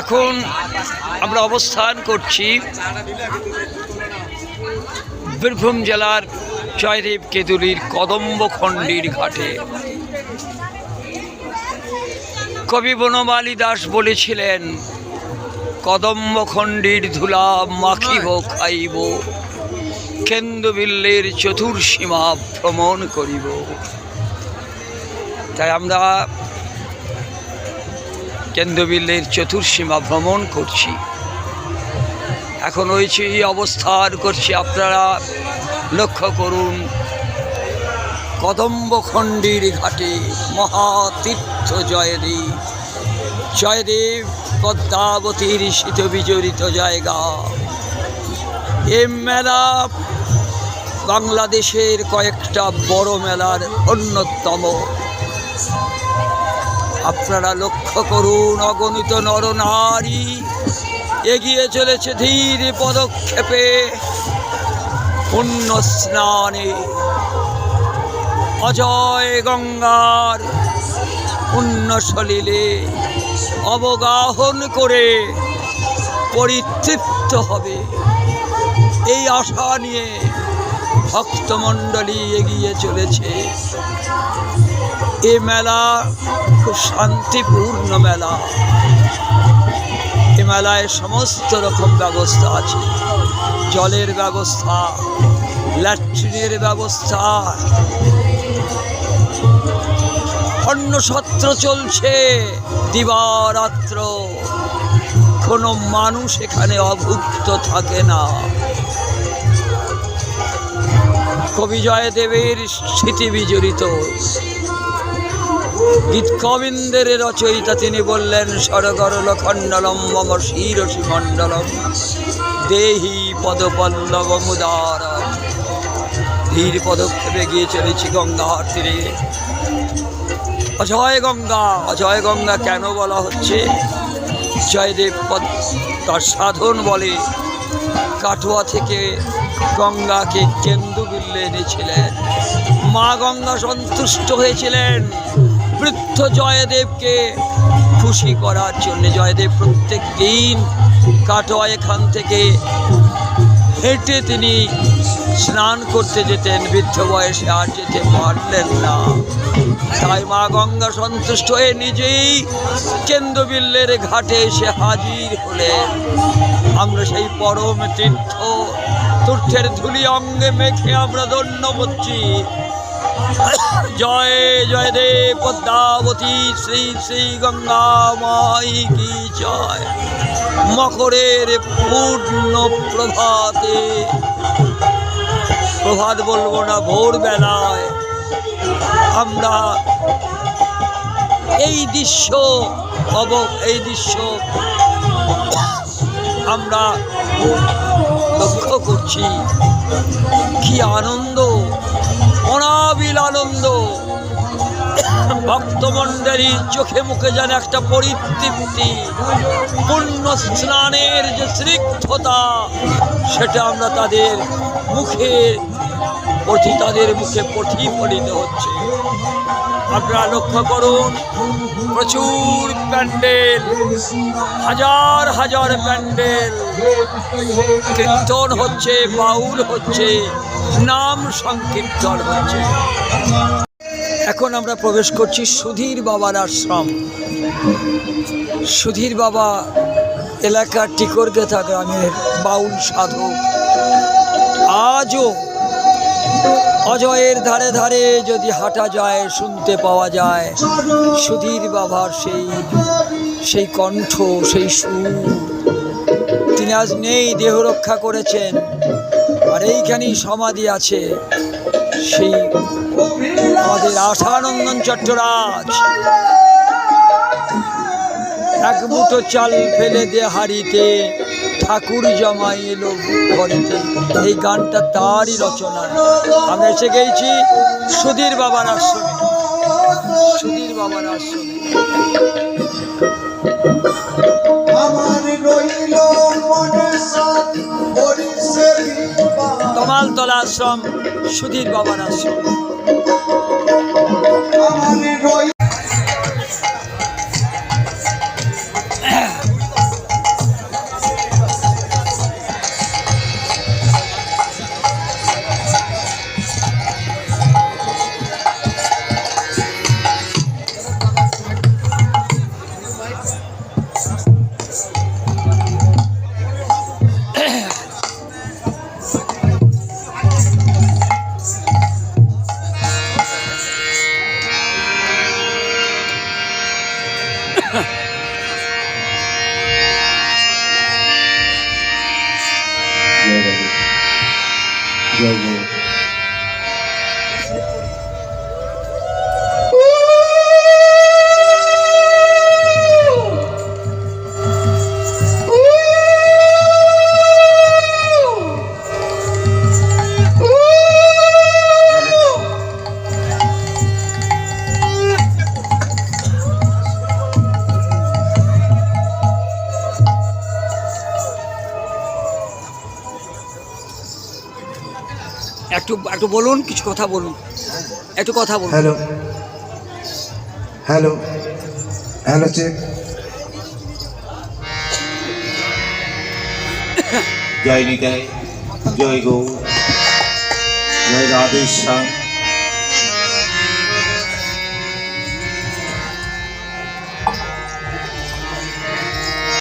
এখন আমরা অবস্থান করছি বীরভূম জেলার জয়দেব কেতুলির কদম্বখণ্ডির ঘাটে। কবি বনমালী দাস বলেছিলেন কদম্বখণ্ডির ধুলা মাখিব খাইব কেন্দ্রবিল্লের চতুর্সীমা ভ্রমণ করিব। তাই আমরা কেন্দ্রবিল্লের চতুর্সীমা ভ্রমণ করছি। এখন হয়েছে এই অবস্থান করছি আপনারা লক্ষ্য করুন। কদম্বখণ্ডির ঘাটে মহাতীর্থ জয়দেব জয়দেব পদ্মাবতীর শীত বিজড়িত জায়গা। এ মেলা বাংলাদেশের কয়েকটা বড় মেলার অন্যতম। আপনারা লক্ষ্য করুন, অগণিত নরনারী। এগিয়ে চলেছে ধীর পদক্ষেপে পুণ্য স্নানে। অজয় গঙ্গার পুণ্য সলিলে অবগাহন করে পরিতৃপ্ত হবে। এই আশা নিয়ে ভক্তমণ্ডলী এগিয়ে চলেছে। এ মেলা খুব শান্তিপূর্ণ মেলা। এ মেলায় সমস্ত রকম ব্যবস্থা আছে। জলের ব্যবস্থা, ল্যাট্রিনের ব্যবস্থা। অন্নসত্র চলছে। দিবারাত্র। কোনো মানুষ এখানে অভুক্ত থাকে না। কবি জয়দেবের স্মৃতি বিজড়িত। গীত গোবিন্দের রচয়িতা তিনি বললেন সরগরল খণ্ডলম মম শিরসি মণ্ডলম, দেহি পদপল্লব মুদার। ধীর পদক্ষেপে গিয়ে চলেছি গঙ্গার তীরে। অজয় গঙ্গা অজয় গঙ্গা কেন বলা হচ্ছে? জয়দেব তার সাধন বলে কাটোয়া থেকে গঙ্গাকে কেন্দ্রবিল্লে এনেছিলেন। মা গঙ্গা সন্তুষ্ট হয়েছিলেন। বৃদ্ধ জয়দেবকে খুশি করার জন্য জয়দেব প্রত্যেক দিন কাটোয়া এখান থেকে হেঁটে তিনি স্নান করতে যেতেন। বৃদ্ধ বয়সে আর যেতে পারলেন না। তাই মা গঙ্গা সন্তুষ্ট হয়ে নিজেই কেন্দ্রবিল্লের ঘাটে এসে হাজির হলেন। আমরা সেই পরম তীর্থ, তীর্থের ধুলি অঙ্গে মেখে আমরা ধন্য হচ্ছি জয় জয় দে পদ্মাবতী, শ্রী শ্রী গঙ্গা মাই কি জয়। মকরের পূর্ণ প্রভাতে। প্রভাত বলব না, ভোরবেলায় আমরা এই দৃশ্য অব এই দৃশ্য আমরা লক্ষ্য করছি। কি আনন্দ অনাবিল আনন্দ। ভক্তমণ্ডলী চোখে মুখে যেন একটা পরিতৃপ্তি, পূর্ণ স্নানের যে স্নিগ্ধতা, সেটা আমরা তাদের মুখে পথি তাদের মুখে প্রতিফলিত হচ্ছে। আপনারা লক্ষ্য করুন, প্রচুর প্যান্ডেল, হাজার হাজার প্যান্ডেল, কীর্তন হচ্ছে, বাউল হচ্ছে, নাম সংকীর্তন হচ্ছে। এখন আমরা প্রবেশ করছি সুধীর বাবার আশ্রম। সুধীর বাবা এলাকার টিকরগেথা গ্রামের বাউল সাধক। আজও অজয়ের ধারে ধারে যদি হাঁটা যায়, শুনতে পাওয়া যায়, সুধীর বাবার সেই সেই কণ্ঠ, সেই সুর। তিনি আজ নেই, দেহ রক্ষা করেছেন, আর এইখানেই সমাধি আছে সেই আমাদের আশানন্দন চট্টরাজ। এক মুঠো চাল ফেলে দে হাড়িতে ঠাকুর জমাই এলো ঘরেতে এই গানটা তারই রচনা। আমরা এসে গেছি সুধীর বাবার আশ্রমে। সুধীর বাবার আশ্রমে। তমালতলা আশ্রম সুধীর বাবার আশ্রম। জয় একটু একটু বলুন কিছু কথা বলুন। একটু কথা বলুন। হ্যালো। হ্যালো। হ্যালো চেক জয় নিতাই জয় গৌ জয় রাধেশ্যাম।